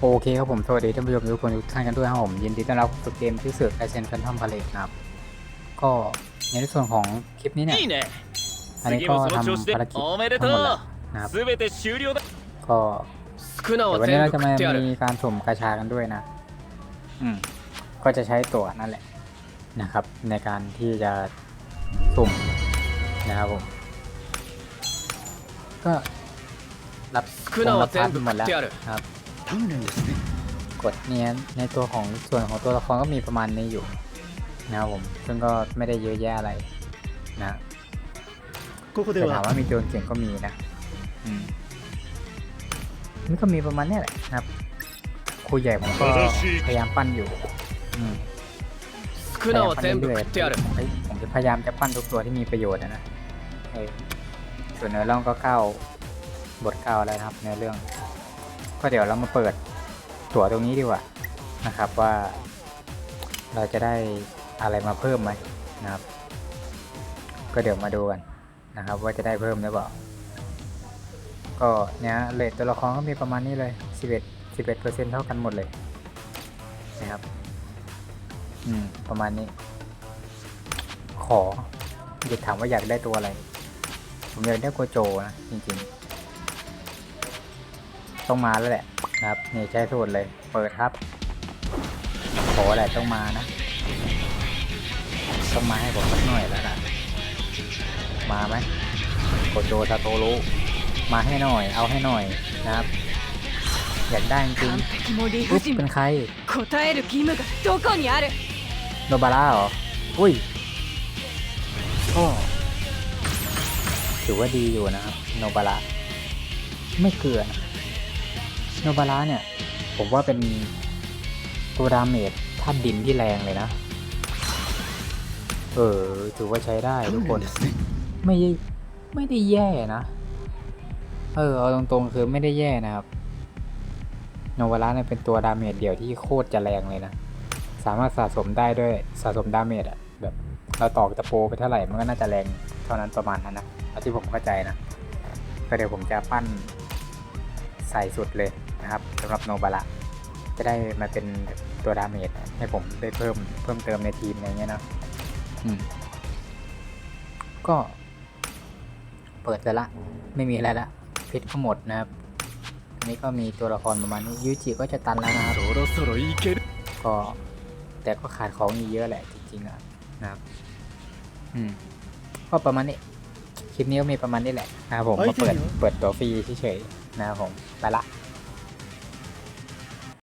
โอเคครับผมสวัสดีท่านผู้ชมทุกคนทุกท่านกันด้วยครับผมยินดีต้อนรับสู่เกมที่เสือกไอเซนแฟนทอมพาเลตครับ ก็ในส่วนของคลิปนี้เนี่ยอันนี้ก็ทำภารกิจทั้งหมดแล้วนะครับก็วันนี้เราจะมามีการสุมกระชากันด้วยนะอืมก็จะใช้ตัวนั่นแหละนะครับ ในการที่จะสุ่มนะครับผมก็รับตัวรับพาร์หมดแล้วครับ กดเนี้ยในตัวของส่วนของตัวละครก็มีประมาณนี้อยู่นะครับผมซึ่งก็ไม่ได้เยอะแยะอะไรนะแต่ถามว่ามีโจรเก่งก็มีนะมันก็มีประมาณนี้แหละครับครูใหญ่ผมก็พยายามปั้นอยู่พยายามปั้นเรื่อยๆผมจะพยายามจะปั้นทุกตัวที่มีประโยชน์นะนะส่วนเนื้อเรื่องก็เข้าบทเข้าแล้วครับในเรื่อง ก็เดี๋ยวเรามาเปิดตั๋วตรงนี้ดีกว่านะครับว่า เราจะได้อะไรมาเพิ่มไหมนะครับ ก็เดี๋ยวมาดูกันนะครับ ว่าจะได้เพิ่มหรือเปล่าก็เนี่ยเลทตัวละครก็มีประมาณนี้เลย 11 11เปอร์เซ็นเท่ากันหมดเลยนะครับ อืม ประมาณนี้ ขออยากถามว่าอยากได้ตัวอะไร ผมอยากได้โกโจนะจริงๆ ต้องมาแล้วแหละครับนี่ใช้สูตรเลย เปิดครับขอแหละต้องมานะต้องมาให้ผมสักหน่อยแล้วนะมาไหมกดโจซาโตรุมาให้หน่อย เอาให้หน่อยนะครับ อยากได้จริงปุ๊บเป็นใครโนบาร่าเหรอ อุ้ยโอ้ถือว่าดีอยู่นะครับ โนบาร่าไม่เกลือ โนบาระเนี่ย ผมว่าเป็นตัวดาเมจท่าดินที่แรงเลยนะ เออ ถือว่าใช้ได้ทุกคน ไม่ไม่ได้แย่นะ เออ เอาตรงๆคือไม่ได้แย่นะครับ โนวาระเนี่ยเป็นตัวดาเมจเดี่ยวที่โคตรจะแรงเลยนะ สามารถสะสมได้ด้วยสะสมดาเมจอะแบบเราตอกตะโปไปเท่าไหร่มันก็น่าจะแรงเท่านั้นประมาณนั้นนะที่ผมเข้าใจนะกเดี๋ยวผมจะปั้นใส่สุดเลย นะครับสำหรับโนบาระจะได้มาเป็นตัวดาเมจให้ผมได้เพิ่มเพิ่มเติมในทีมอะไรเงี้ยเนาะก็ เปิดแล้วละ ไม่มีอะไรละพิษก็หมดนะครับนี่ก็มีตัวละครประมาณนี้ยูจิก็จะตันแล้วนะครับก็แต่ก็ขาดของอีเยอะแหละจริงๆอะนะครับ อืม ก็ประมาณนี้คลิปนี้ก็มีประมาณนี้แหละนะครับผมมาเปิดเปิดตัวฟรีเฉยๆนะครับผมไปละ